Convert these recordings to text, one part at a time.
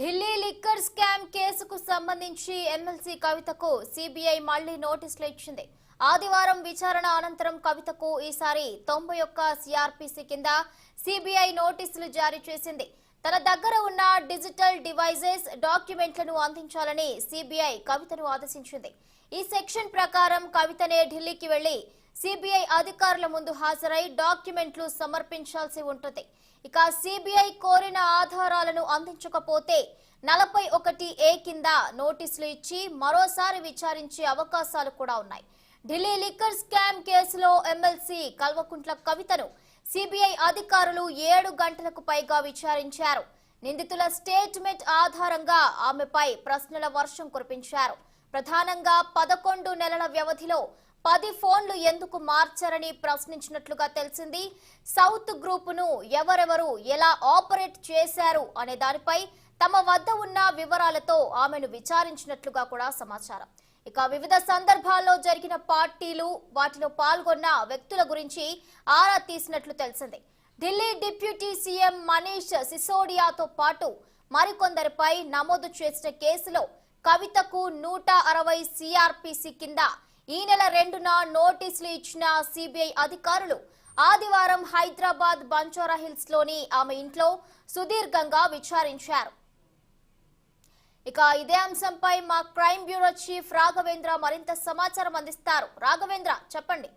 Delhi liquor scam కేసుకు సంబంధించి MLC కవితకు సిబిఐ మళ్ళీ నోటీసులు ఇచ్చింది. ఆదివారం విచారణ అనంతరం కవితకు ఈసారి తొంభై ఒక్క సిఆర్పిసి కింద సిబిఐ నోటీసులు జారీ చేసింది. తన దగ్గర ఉన్న డిజిటల్ డివైజెస్ డాక్యుమెంట్లను అందించాలని సిబిఐ కవితను ఆదేశించింది. ఈ సెక్షన్ ప్రకారం కవితనే ఢిల్లీకి వెళ్ళి సిబిఐ అధికారుల ముందు హాజరై డాక్యుమెంట్లు సమర్పించాల్సి ఉంటుంది. ఇక సిబిఐ కోరిన ఆధారాలను అందించకపోతే నలభై ఒకటి ఏ కింద నోటీసులు ఇచ్చి మరోసారి విచారించే అవకాశాలు కూడా ఉన్నాయి. ఢిల్లీ లిక్కర్ స్కామ్ కేసులో ఎమ్మెల్సీ కల్వకుంట్ల కవితను సిబిఐ అధికారులు ఏడు గంటలకు పైగా విచారించారు. నిందితుల స్టేట్మెంట్ ఆధారంగా ఆమెపై ప్రశ్నల వర్షం కురిపించారు. ప్రధానంగా పదకొండు నెలల వ్యవధిలో పది ఫోన్లు ఎందుకు మార్చారని ప్రశ్నించినట్లుగా తెలిసింది. సౌత్ గ్రూపును ఎవరెవరు ఎలా ఆపరేట్ చేశారు అనే దానిపై తమ వద్ద ఉన్న వివరాలతో ఆమెను విచారించినట్లుగా కూడా సమాచారం. ఇక వివిధ సందర్భాల్లో జరిగిన పార్టీలు వాటిలో పాల్గొన్న వ్యక్తుల గురించి ఆరా తీసినట్లు తెలిసింది. ఢిల్లీ డిప్యూటీ సీఎం మనీష్ సిసోడియాతో పాటు మరికొందరిపై నమోదు చేసిన కేసులో కవితకు నూట అరవై సిఆర్పిసి కింద ఈ నెల రెండున నోటీసులు ఇచ్చిన సిబిఐ అధికారులు ఆదివారం హైదరాబాద్ బంజారా హిల్స్లోని ఆమె ఇంట్లో సుదీర్ఘంగా విచారించారు. ఇక ఇదే అంశంపై మా క్రైమ్ బ్యూరో చీఫ్ రాఘవేంద్ర మరింత సమాచారం అందిస్తారు. రాఘవేంద్ర చెప్పండి.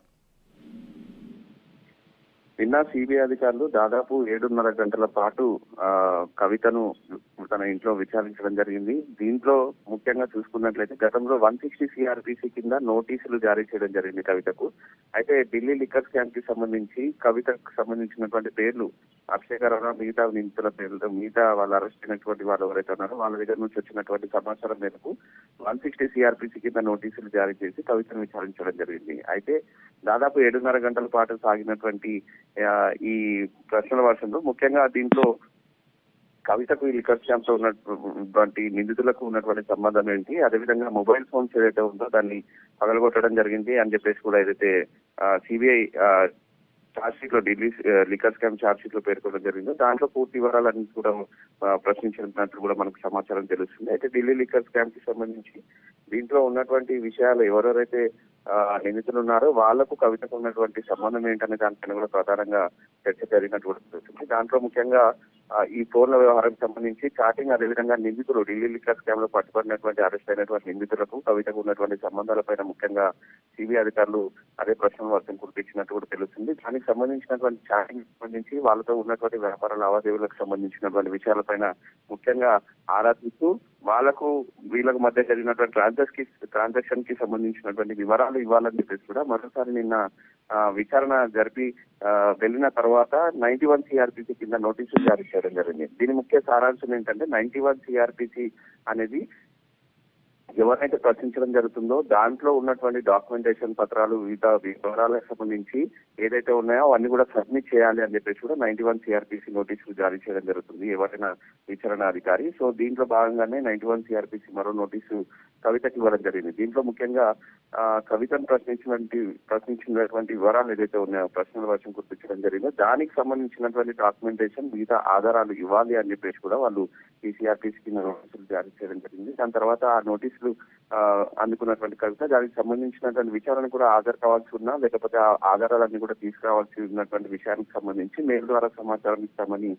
నిన్న సిబిఐ అధికారులు దాదాపు ఏడున్నర గంటల పాటు కవితను తన ఇంట్లో విచారించడం జరిగింది. దీంట్లో ముఖ్యంగా చూసుకున్నట్లయితే గతంలో వన్ సిక్స్టీ సిఆర్పిసి కింద నోటీసులు జారీ చేయడం జరిగింది కవితకు. అయితే ఢిల్లీ లిక్కర్ స్కామ్కి సంబంధించి కవితకు సంబంధించినటువంటి పేర్లు అక్షయకరణ మిగతా నిందితుల పేర్లతో మిగతా వాళ్ళు అరెస్ట్ అయినటువంటి వాళ్ళు ఎవరైతే ఉన్నారో వాళ్ళ దగ్గర నుంచి వచ్చినటువంటి సమాచారం మేరకు వన్ సిక్స్టీ సిఆర్పిసి కింద నోటీసులు జారీ చేసి కవితను విచారించడం జరిగింది. అయితే దాదాపు ఏడున్నర గంటల పాటు సాగినటువంటి ఈ ప్రశ్నల వర్షంలో ముఖ్యంగా దీంట్లో కవితకు ఈ లిక్కర్ స్కామ్ ఉన్నటువంటి నిందితులకు ఉన్నటువంటి సంబంధం ఏంటి? అదేవిధంగా మొబైల్ ఫోన్స్ ఏదైతే ఉందో దాన్ని పగలగొట్టడం జరిగింది అని చెప్పేసి కూడా ఏదైతే సిబిఐ ఛార్జ్ షీట్లో ఢిల్లీ లిక్కర్ స్కామ్ ఛార్జ్ షీట్లో పేర్కొనడం జరిగిందో దాంట్లో పూర్తి వివరాలన్నీ కూడా ఆ, ప్రశ్నించినట్లు కూడా మనకు సమాచారం తెలుస్తుంది. అయితే ఢిల్లీ లిక్కర్ స్కామ్కి సంబంధించి దీంట్లో ఉన్నటువంటి విషయాలు ఎవరెవరైతే నిందితులు ఉన్నారు. వాళ్ళకు కవితకు ఉన్నటువంటి సంబంధం ఏంటనే దానిపైన కూడా ప్రధానంగా చర్చ జరిగినట్టు కూడా తెలుస్తుంది దాంట్లో ముఖ్యంగా ఈ ఫోన్ల వ్యవహారం సంబంధించి చాటింగ్ అదేవిధంగా నిందితులు ఢిల్లీ లిక్కర్ స్కామ్లో పట్టుబడినటువంటి అరెస్ట్ అయినటువంటి నిందితులకు కవితకు ఉన్నటువంటి సంబంధాలపైన ముఖ్యంగా సిబిఐ అధికారులు అదే ప్రశ్న వర్షం కురిపించినట్టు కూడా తెలుస్తుంది. దానికి సంబంధించినటువంటి చాటింగ్ సంబంధించి వాళ్ళతో ఉన్నటువంటి వ్యాపార లావాదేవీలకు సంబంధించినటువంటి విషయాలపైన ముఖ్యంగా ఆరాధిస్తూ వాళ్ళకు వీళ్ళకు మధ్య జరిగినటువంటి ట్రాన్సాక్షన్కి ట్రాన్సాక్షన్కి సంబంధించినటువంటి వివరాలు ఇవ్వాలని చెప్పేసి కూడా మరోసారి నిన్న విచారణ జరిపి వెళ్ళిన తర్వాత నైన్టీ వన్ సిఆర్పిసి కింద నోటీసులు జారీ చేయడం జరిగింది. దీని ముఖ్య సారాంశం ఏంటంటే నైన్టీ వన్ సిఆర్పిసి అనేది ఎవరైతే ప్రశ్నించడం జరుగుతుందో దాంట్లో ఉన్నటువంటి డాక్యుమెంటేషన్ పత్రాలు వివిధ వివరాలకు సంబంధించి ఏదైతే ఉన్నాయో అవన్నీ కూడా సబ్మిట్ చేయాలి అని చెప్పేసి కూడా నైన్టీ వన్ సిఆర్పిసి నోటీసులు జారీ చేయడం జరుగుతుంది ఎవరైనా విచారణ అధికారి. సో దీంట్లో భాగంగానే నైన్టీ వన్ సిఆర్పిసి మరో నోటీసు కవితకి ఇవ్వడం జరిగింది. దీంట్లో ముఖ్యంగా కవితను ప్రశ్నించినటువంటి ప్రశ్నించినటువంటి వివరాలు ఏదైతే ఉన్నాయో ప్రశ్నల వర్షం గుర్తించడం జరిగిందో దానికి సంబంధించినటువంటి డాక్యుమెంటేషన్ మిగతా ఆధారాలు ఇవ్వాలి అని చెప్పేసి కూడా వాళ్ళు ఈ సిఆర్పిసి కింద నోటీసులు జారీ చేయడం జరిగింది. దాని తర్వాత ఆ నోటీసులు ఆ, అందుకున్నటువంటి కవిత. దానికి సంబంధించినటువంటి విచారణ కూడా హాజరు కావాల్సి ఉన్నా లేకపోతే ఆ ఆధారాలన్నీ కూడా తీసుకురావాల్సి ఉన్నటువంటి విషయానికి సంబంధించి మెయిల్ ద్వారా సమాచారం ఇస్తామని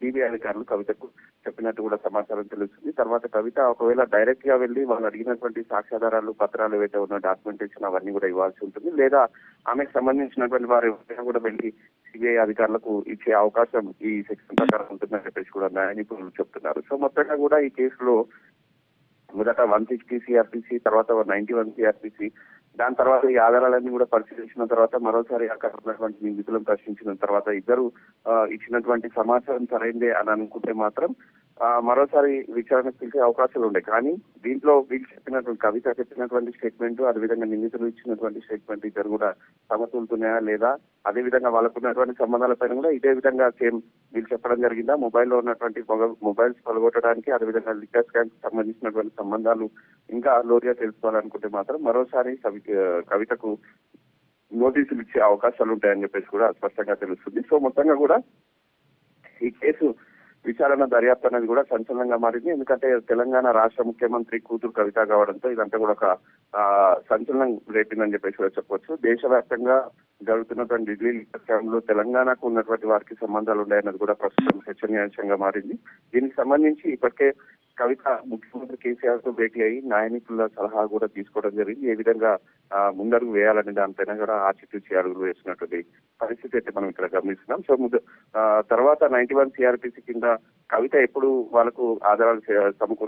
సిబిఐ అధికారులు కవితకు చెప్పినట్టు కూడా సమాచారం తెలుస్తుంది. తర్వాత కవిత ఒకవేళ డైరెక్ట్గా వెళ్ళి వాళ్ళు అడిగినటువంటి సాక్ష్యాధారాలు పత్రాలు ఏవైతే ఉన్న డాక్యుమెంటేషన్ అవన్నీ కూడా ఇవ్వాల్సి ఉంటుంది. లేదా ఆమెకు సంబంధించినటువంటి వారు ఎవరైనా కూడా వెళ్ళి సిబిఐ అధికారులకు ఇచ్చే అవకాశం ఈ సెక్షన్ ప్రకారం ఉంటుందని చెప్పేసి కూడా న్యాయ నిపుణులు చెప్తున్నారు. సో మొత్తంగా కూడా ఈ కేసులో మొదట వన్ సిక్స్టీ సిఆర్పిసి తర్వాత నైన్టీ వన్ సిఆర్పిసి. దాని తర్వాత ఈ ఆధారాలన్నీ కూడా పరిశీలించిన తర్వాత మరోసారి అక్కడ ఉన్నటువంటి నిందితులను ప్రశ్నించిన తర్వాత ఇద్దరు ఇచ్చినటువంటి సమాచారం సరైందే అని అనుకుంటే మాత్రం మరోసారి విచారణకు పిలిచే అవకాశాలు ఉండే. కానీ దీంట్లో వీళ్ళు చెప్పినటువంటి కవిత చెప్పినటువంటి స్టేట్మెంట్ అదేవిధంగా నిందితులు ఇచ్చినటువంటి స్టేట్మెంట్ ఇద్దరు కూడా సమతులుతున్నాయా లేదా? అదే విధంగా వాళ్ళకున్నటువంటి సంబంధాలపైన కూడా ఇదే విధంగా సేమ్ వీళ్ళు చెప్పడం జరిగిందా? మొబైల్లో ఉన్నటువంటి మొబైల్స్ పలగొట్టడానికి అదేవిధంగా లిక్కర్ స్కామ్ సంబంధించినటువంటి సంబంధాలు ఇంకా లోరియా తెలుసుకోవాలనుకుంటే మాత్రం మరోసారి కవి కవితకు నోటీసులు ఇచ్చే అవకాశాలు ఉంటాయని చెప్పేసి కూడా స్పష్టంగా తెలుస్తుంది. సో మొత్తంగా కూడా ఈ కేసు విచారణ దర్యాప్తు అనేది కూడా సంచలనంగా మారింది. ఎందుకంటే తెలంగాణ రాష్ట్ర ముఖ్యమంత్రి కూతురు కవిత కావడంతో ఇదంతా కూడా ఒక ఆ, సంచలనం రేపిందని చెప్పేసి కూడా చెప్పవచ్చు దేశవ్యాప్తంగా జరుగుతున్నటువంటి ఢిల్లీ లో తెలంగాణకు ఉన్నటువంటి వారికి సంబంధాలు ఉన్నాయన్నది కూడా ప్రస్తుతం చర్చనీయాంశంగా మారింది. దీనికి సంబంధించి ఇప్పటికే కవిత ముఖ్యమంత్రి కేసీఆర్తో భేటీ అయి నాయకుల సలహా కూడా తీసుకోవడం జరిగింది. ఏ విధంగా ఆ, ముందడుగు వేయాలనే దానిపైన కూడా ఆచితూచి అడుగులు వేసినటువంటి పరిస్థితి అయితే మనం ఇక్కడ గమనిస్తున్నాం. సో ముందు తర్వాత నైన్టీ వన్ సిఆర్పిసి కింద కవిత ఎప్పుడు వాళ్ళకు ఆధారాలు చే- సమకూరు